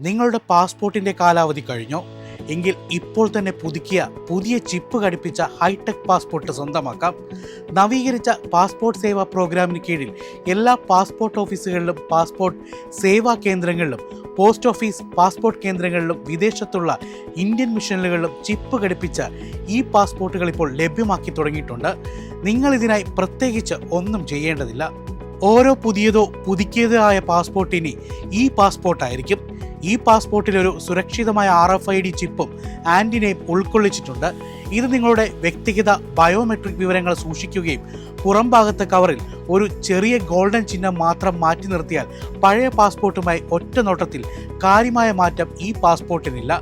നിങ്ങളുടെ പാസ്പോർട്ടിന്റെ കാലാവധി കഴിഞ്ഞോ. എങ്കിൽ ഇപ്പോൾ തന്നെ പുതുക്കിയ പുതിയ ചിപ്പ് ഘടിപ്പിച്ച ഹൈടെക് പാസ്പോർട്ട് സ്വന്തമാക്കാം. നവീകരിച്ച പാസ്പോർട്ട് സേവാ പ്രോഗ്രാമിന് കീഴിൽ എല്ലാ പാസ്പോർട്ട് ഓഫീസുകളിലും പാസ്പോർട്ട് സേവാ കേന്ദ്രങ്ങളിലും പോസ്റ്റ് ഓഫീസ് പാസ്പോർട്ട് കേന്ദ്രങ്ങളിലും വിദേശത്തുള്ള ഇന്ത്യൻ മിഷനുകളിലും ചിപ്പ് ഘടിപ്പിച്ച ഈ പാസ്പോർട്ടുകൾ ഇപ്പോൾ ലഭ്യമാക്കി തുടങ്ങിയിട്ടുണ്ട്. നിങ്ങൾ ഇതിനായി പ്രത്യേകിച്ച് ഒന്നും ചെയ്യേണ്ടതില്ല. ഓരോ പുതിയതോ പുതുക്കിയതോ ആയ പാസ്പോർട്ടിന് ഈ പാസ്പോർട്ട് ആയിരിക്കും ഈ പാസ്പോർട്ടിൽ ഒരു സുരക്ഷിതമായ ആർ എഫ് ഐ ഡി ചിപ്പും ആന്റിനെയും ഉൾക്കൊള്ളിച്ചിട്ടുണ്ട്. ഇത് നിങ്ങളുടെ വ്യക്തിഗത ബയോമെട്രിക് വിവരങ്ങൾ സൂക്ഷിക്കുകയും പുറം ഭാഗത്തെ കവറിൽ ഒരു ചെറിയ ഗോൾഡൻ ചിഹ്നം മാത്രം മാറ്റി നിർത്തിയാൽ പഴയ പാസ്പോർട്ടുമായി ഒറ്റ നോട്ടത്തിൽ കാര്യമായ മാറ്റം ഈ പാസ്പോർട്ടിനില്ല.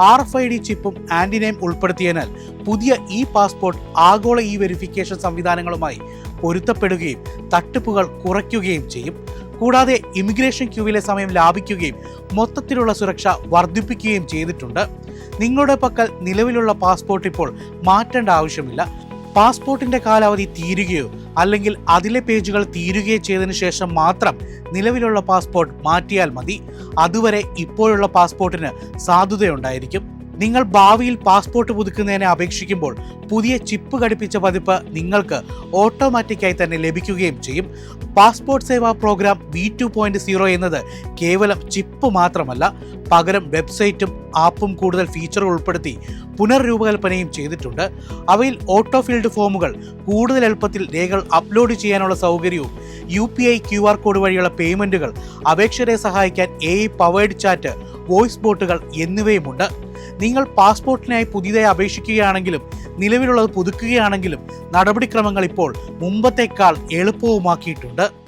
ആർ എഫ് ഐ ഡി ചിപ്പും ആന്റിനെയും ഉൾപ്പെടുത്തിയതിനാൽ പുതിയ ഇ പാസ്പോർട്ട് ആഗോള ഇ വെരിഫിക്കേഷൻ സംവിധാനങ്ങളുമായി പൊരുത്തപ്പെടുകയും തട്ടിപ്പുകൾ കുറയ്ക്കുകയും ചെയ്യും. കൂടാതെ ഇമിഗ്രേഷൻ ക്യൂവിലെ സമയം ലാഭിക്കുകയും മൊത്തത്തിലുള്ള സുരക്ഷ വർദ്ധിപ്പിക്കുകയും ചെയ്തിട്ടുണ്ട്. നിങ്ങളുടെ പക്കൽ നിലവിലുള്ള പാസ്പോർട്ട് ഇപ്പോൾ മാറ്റേണ്ട ആവശ്യമില്ല. പാസ്പോർട്ടിന്റെ കാലാവധി തീരുകയോ അല്ലെങ്കിൽ അതിലെ പേജുകൾ തീരുകയോ ചെയ്തതിന് ശേഷം മാത്രം നിലവിലുള്ള പാസ്പോർട്ട് മാറ്റിയാൽ മതി. അതുവരെ ഇപ്പോഴുള്ള പാസ്പോർട്ടിന് സാധുതയുണ്ടായിരിക്കും. നിങ്ങൾ ഭാവിയിൽ പാസ്പോർട്ട് പുതുക്കുന്നതിനെ അപേക്ഷിക്കുമ്പോൾ പുതിയ ചിപ്പ് ഘടിപ്പിച്ച പതിപ്പ് നിങ്ങൾക്ക് ഓട്ടോമാറ്റിക്കായി തന്നെ ലഭിക്കുകയും ചെയ്യും. Passport Seva program V two point zero എന്നത് കേവലം ചിപ്പ് മാത്രമല്ല പകരം വെബ്സൈറ്റും ആപ്പും കൂടുതൽ ഫീച്ചറുകൾ ഉൾപ്പെടുത്തി പുനർരൂപകൽപ്പനയും ചെയ്തിട്ടുണ്ട്. അവയിൽ ഓട്ടോ ഫീൽഡ് ഫോമുകൾ കൂടുതൽ എളുപ്പത്തിൽ രേഖകൾ അപ്ലോഡ് ചെയ്യാനുള്ള സൗകര്യവും U P I Q R code വഴിയുള്ള പേയ്മെന്റുകൾ അപേക്ഷരെ സഹായിക്കാൻ എ പവേഡ് ചാറ്റ് വോയിസ് ബോട്ടുകൾ എന്നിവയുമുണ്ട്. നിങ്ങൾ പാസ്പോർട്ടിനായി പുതിയതായി അപേക്ഷിക്കുകയാണെങ്കിലും നിലവിലുള്ളത് പുതുക്കുകയാണെങ്കിലും നടപടിക്രമങ്ങൾ ഇപ്പോൾ മുമ്പത്തേക്കാൾ എളുപ്പവുമാക്കിയിട്ടുണ്ട്.